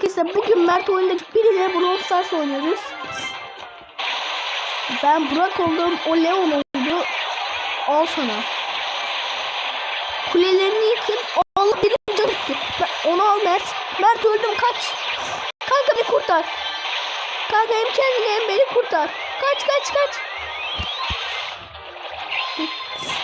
Arkadaşlar bugün Mert oyundaki biriyle Brawl Stars oynuyoruz. Ben Burak oldum. O Leon oldu. Al sana. Kulelerini yıkın. Al benim canım. Onu al Mert. Mert öldüm kaç. Kanka bir kurtar. Kanka hem kendini hem beni kurtar. Kaç kaç kaç.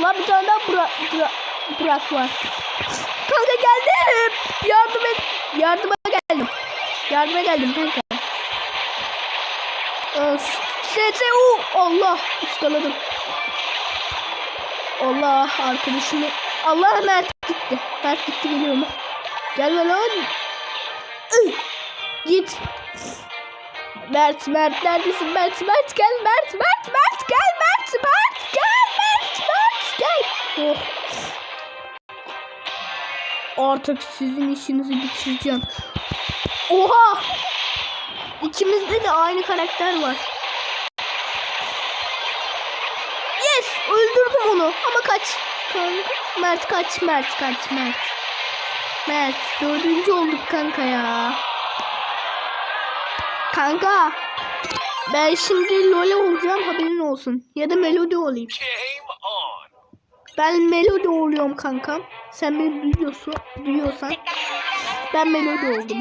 Lan bir tane daha Burak, Burak, Burak var. Kanka geldim. Yardım et. Yardıma. Yardıma geldim kanka. Öf. SSU. Allah. Iskaladım. Allah arkadaşımı. Allah Mert gitti. Mert gitti geliyorum. Gelme lan. Git. Mert Mert neredesin Mert Mert gel Mert Mert Mert gel Mert Mert gel Mert Mert gel. Oh. Artık sizin işinizi bitireceğim. Oha! İkimizde de aynı karakter var. Yes! Öldürdüm onu. Ama kaç. Mert kaç. Mert kaç. Mert. Mert. Dördüncü olduk kanka ya. Kanka. Ben şimdi Lola olacağım haberin olsun. Ya da Melody olayım. Ben Melody oluyorum kankam. Sen beni duyuyorsun, duyuyorsan. Ben Melody oldum.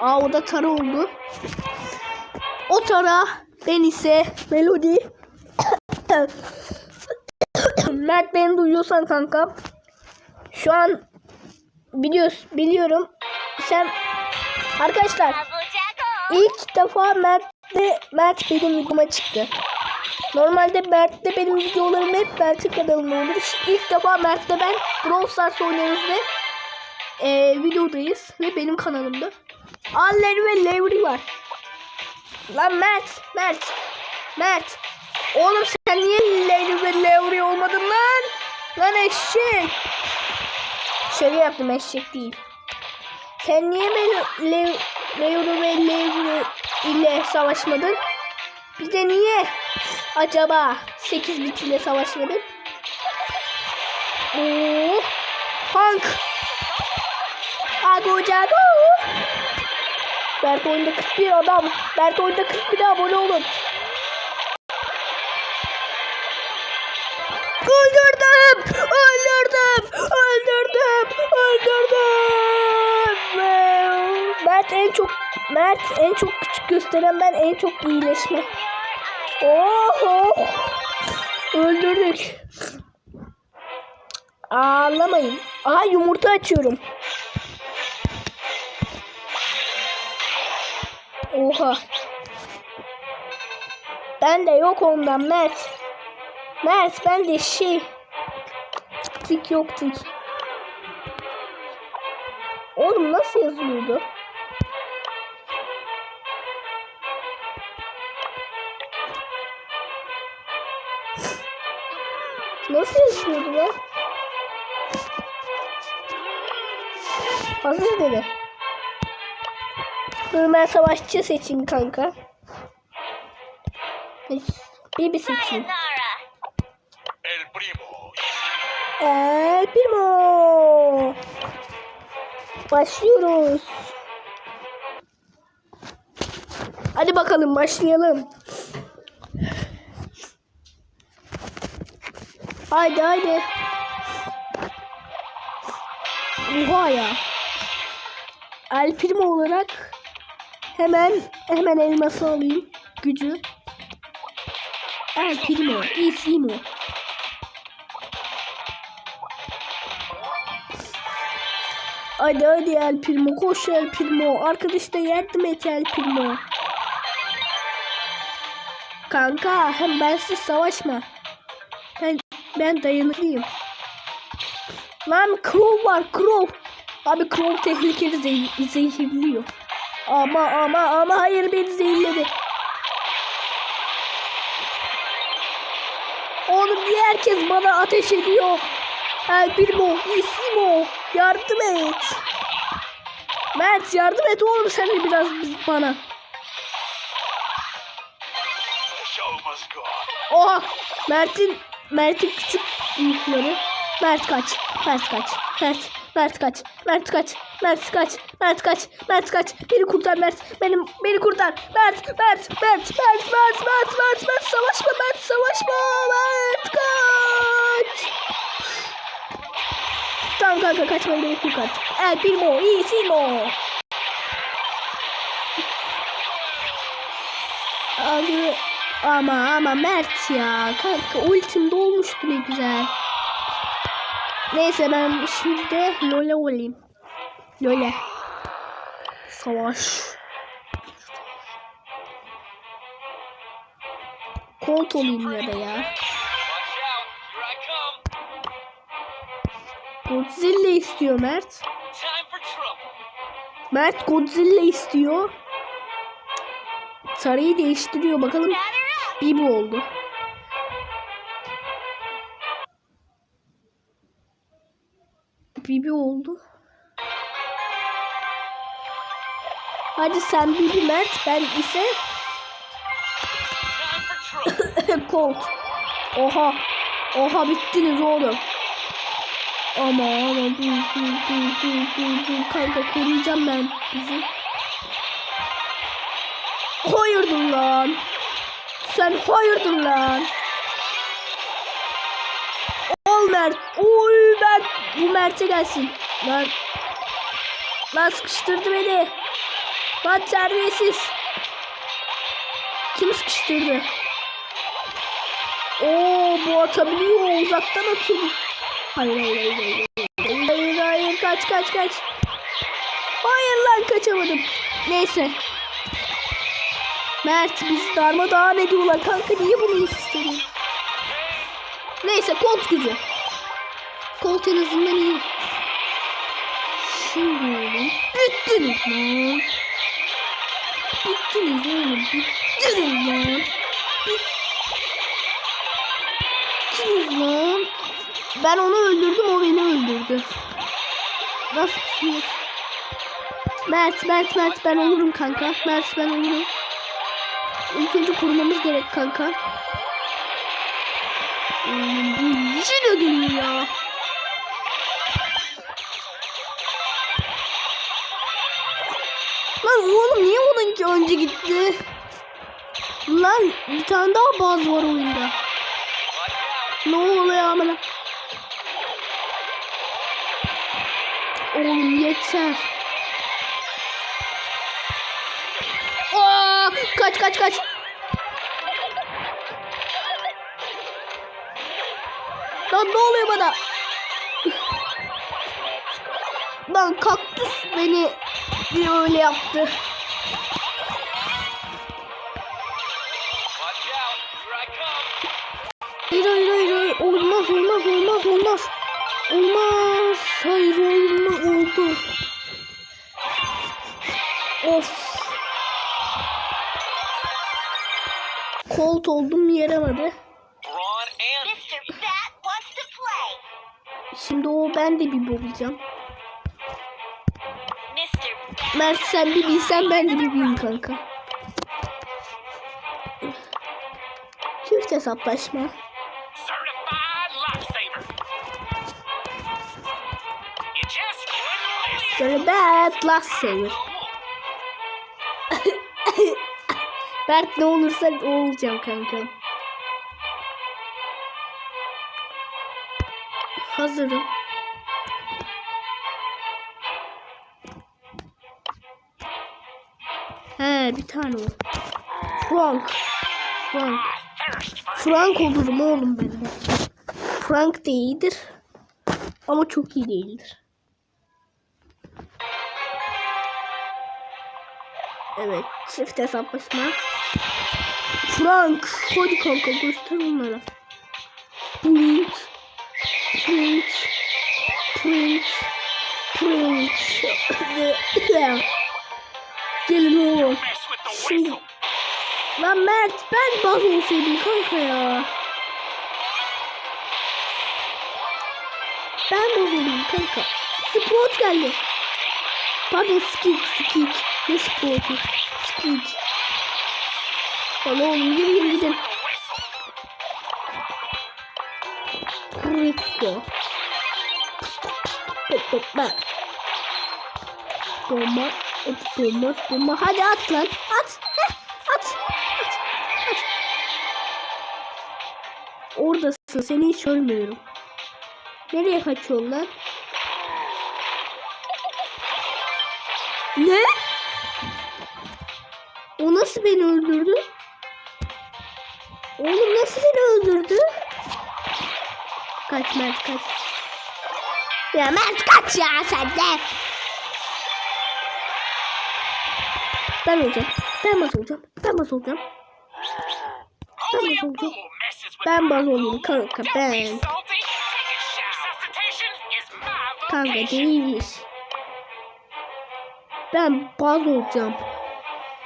Aa. O da Tara oldu. O Tara, ben ise Melody. Mert beni duyuyorsan kanka. Şu an biliyoruz, biliyorum. Sen arkadaşlar ilk defa Mert'le Mert benim videoma çıktı. Normalde Mert'le benim videolarım hep Mert'in kanalında olur. İlk defa Mert'le ben Brawl Stars oynuyoruz ve e, videodayız ve benim kanalımda. Alleri ve Levri var. Lan Mert, Mert, Mert. Oğlum sen niye Levri ve Levri olmadın lan? Lan eşek. Şaka yaptım eşek değil. Sen niye Mel- Lev Leoro ve Levri ile savaşmadın? Bir de niye acaba 8 bit ile savaşmadın? Oo, Hank. Ago Jago. Bert oyunda 41 adam. Bert oyunda 41 abone olun. Öldürdüm! Öldürdüm! Öldürdüm! Öldürdüm! Mert en çok Mert en çok küçük gösteren ben en çok iyileşme. Oho! Öldürdük. Ağlamayın. Aha yumurta açıyorum. Oha. Ben de yok ondan Mert. Mert ben de şey tik yok tik. Oğlum nasıl yazılıyordu? Nasıl yazılıyordu lan? Hazır dedi. Ben savaşçı seçeyim kanka. Bir bir. Sayonara. El primo. El Primo. Başlıyoruz. Hadi bakalım başlayalım. Haydi haydi. Oha ya. El Primo olarak hemen hemen elması alayım. Gücü. El Primo. Isimo. Hadi hadi El Primo koş El Primo. Arkadaş da yardım et El Primo. Kanka hem bensiz savaşma. Ben, ben dayanıklıyım. Lan Crow var Crow. Abi Crow tehlikeli zeh- zehirliyor. Ama ama ama hayır beni zehirledi. Oğlum niye herkes bana ateş ediyor? El Primo, Isimo, yardım et. Mert yardım et oğlum sen de biraz bana. Oha Mert'in Mert'in küçük büyükleri. Mert kaç. Mert kaç. Mert. Mert kaç. Mert kaç. Mert kaç. Mert kaç. Mert kaç. Beni kurtar Mert. Benim beni kurtar. Mert. Mert. Mert. Mert. Mert. Mert. Mert. Mert. Savaşma Mert. Savaşma. Mert kaç. Tamam kanka kaçmaya gerek yok artık. El Primo. iyisimo. Abi ama ama Mert ya kanka ultim dolmuştu ne güzel. Neyse ben şimdi de Lole olayım. Lole. Savaş. Colt olayım ya da ya. Godzilla istiyor Mert. Mert Godzilla istiyor. Sarıyı değiştiriyor bakalım. Bir bu oldu. Bibi oldu. Hadi sen Bibi Mert ben ise. Colt. Oha. Oha bittiniz oğlum. Ama ama dur dur dur dur dur dur kanka koruyacağım ben bizi. Hayırdır lan. Sen hayırdır lan. Ol Mert. Oy Mert. Bu Mert'e gelsin. Lan. Lan sıkıştırdı beni. Lan terbiyesiz. Kim sıkıştırdı? Oo bu atabiliyor. Uzaktan atıyor. Hayır hayır hayır hayır. Hayır hayır, kaç kaç kaç. Hayır lan kaçamadım. Neyse. Mert biz darmadağın ediyorlar kanka niye bunu istedin? Neyse kolt gücü. Kolt en azından iyi. Şimdi. Bittiniz lan. Bittiniz oğlum. Bittiniz lan. Bittiniz lan. Ben onu öldürdüm o beni öldürdü. Nasıl bir şey? Mert, Mert, Mert ben olurum kanka. Mert ben olurum. İlk önce korumamız gerek kanka. Bu yine geliyor ya. Oğlum niye onunki önce gitti? Lan bir tane daha baz var oyunda. Ne oluyor amına? Oğlum yeter. Kaç kaç kaç. Lan ne oluyor bana? Lan kaktüs beni bir öyle yaptı. Hayır hayır hayır olmaz olmaz olmaz olmaz. Olmaz. Hayır olmaz oldu. Of. Kolt oldum yeremedi. Şimdi o ben de bir bulacağım. Mert sen bir bilsen ben de bir bileyim kanka. Çift hesaplaşma. certified lifesaver. Mert ne olursa o olacağım kanka. Hazırım. He bir tane o. Frank. Frank. Frank olurum oğlum ben de. Frank de iyidir. Ama çok iyi değildir. Evet. Çift hesaplaşma. Frank. Hadi kanka göster onlara. Prince. Prince. Prince. Prince. Gelin Şimdi. Lan Mert ben baz olsaydım kanka ya. Ben olayım kanka. Sprout geldi. Pardon skik skik. Ne sprout'u? Skik. Lan oğlum yürüyün gidin. The whistle. Rico. Bomba. Bomba. Bomba. Bomba. Hadi at lan. At. Heh, at. At. At. Oradasın. Seni hiç ölmüyorum. Nereye kaçıyorsun lan? Ne? O nasıl beni öldürdü? Oğlum nasıl beni öldürdü? Kaç Mert kaç. Ya Mert kaç ya sen de. Ben olacağım. Ben baz olacağım. Ben baz olacağım. Ben baz olacağım. Ben baz olayım kanka ben. Kanka değiliz. Ben baz olacağım.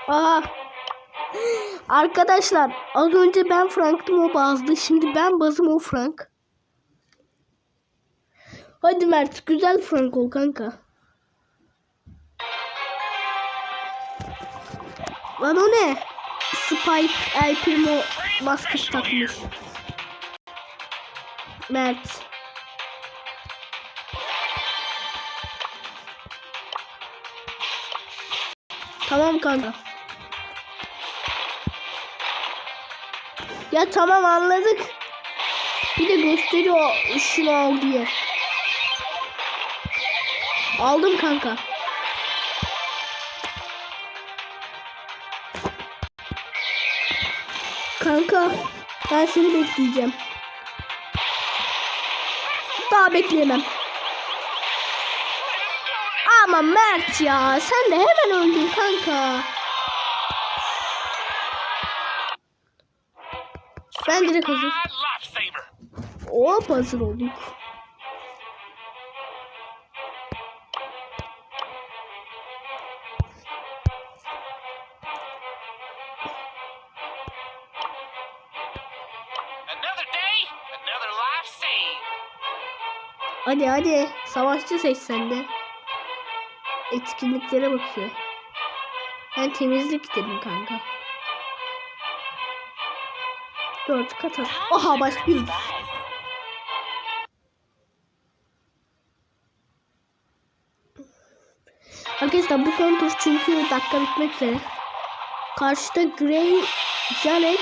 Aa. Arkadaşlar az önce ben Frank'tım o bazdı. Şimdi ben bazım o Frank. Hadi Mert güzel Frank ol kanka. Lan o ne? Spike El Primo maskesi takmış. Mert. Tamam kanka. Ya tamam anladık. Bir de gösteriyor şunu al diye. Aldım kanka. Kanka ben seni bekleyeceğim. Daha bekleyemem. Ama Mert ya sen de hemen öldün kanka. Ben direkt hazır. Hop hazır olduk. Hadi hadi savaşçı seç sen de. Etkinliklere bakıyor. Ben temizlik dedim kanka. Dört kat at. Oha başlıyoruz. Arkadaşlar bu son tur çünkü dakika bitmek üzere. Karşıda Grey Janet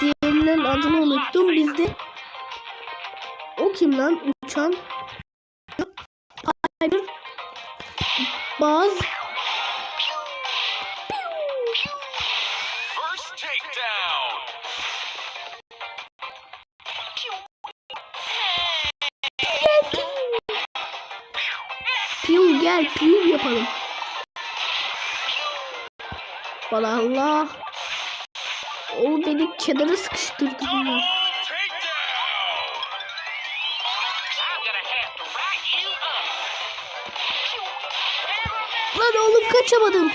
diğerinin adını unuttum. Bizde o kim lan? Uçan Piper Baz First takedown. Piu gel piu yapalım. Bana Allah. O beni kenara sıkıştırdı bunlar. Lan oğlum kaçamadım.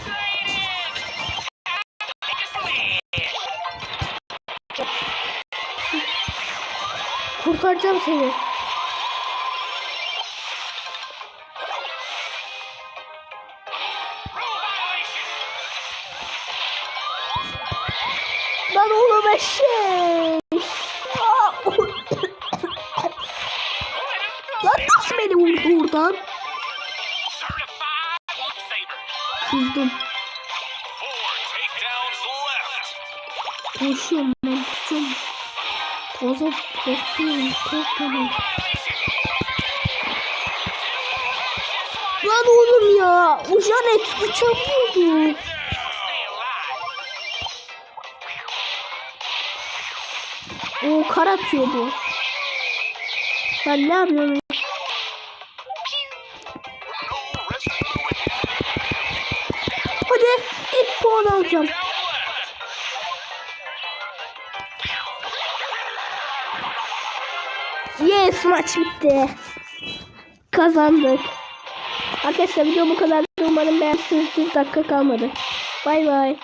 Kurtaracağım seni. Lan oğlum eşek. Vurdu lifesaver. Kızdım. Koşuyorum ben koşuyorum. Toza koşuyorum korkmadım. Lan oğlum ya. Janet uçamıyordu. Stay alive. O kar atıyor bu. Ben ne yapıyorum? Left. Yes maç bitti. Kazandık. Arkadaşlar video bu kadar. Umarım beğenmişsinizdir. Dakika kalmadı. Bay bay.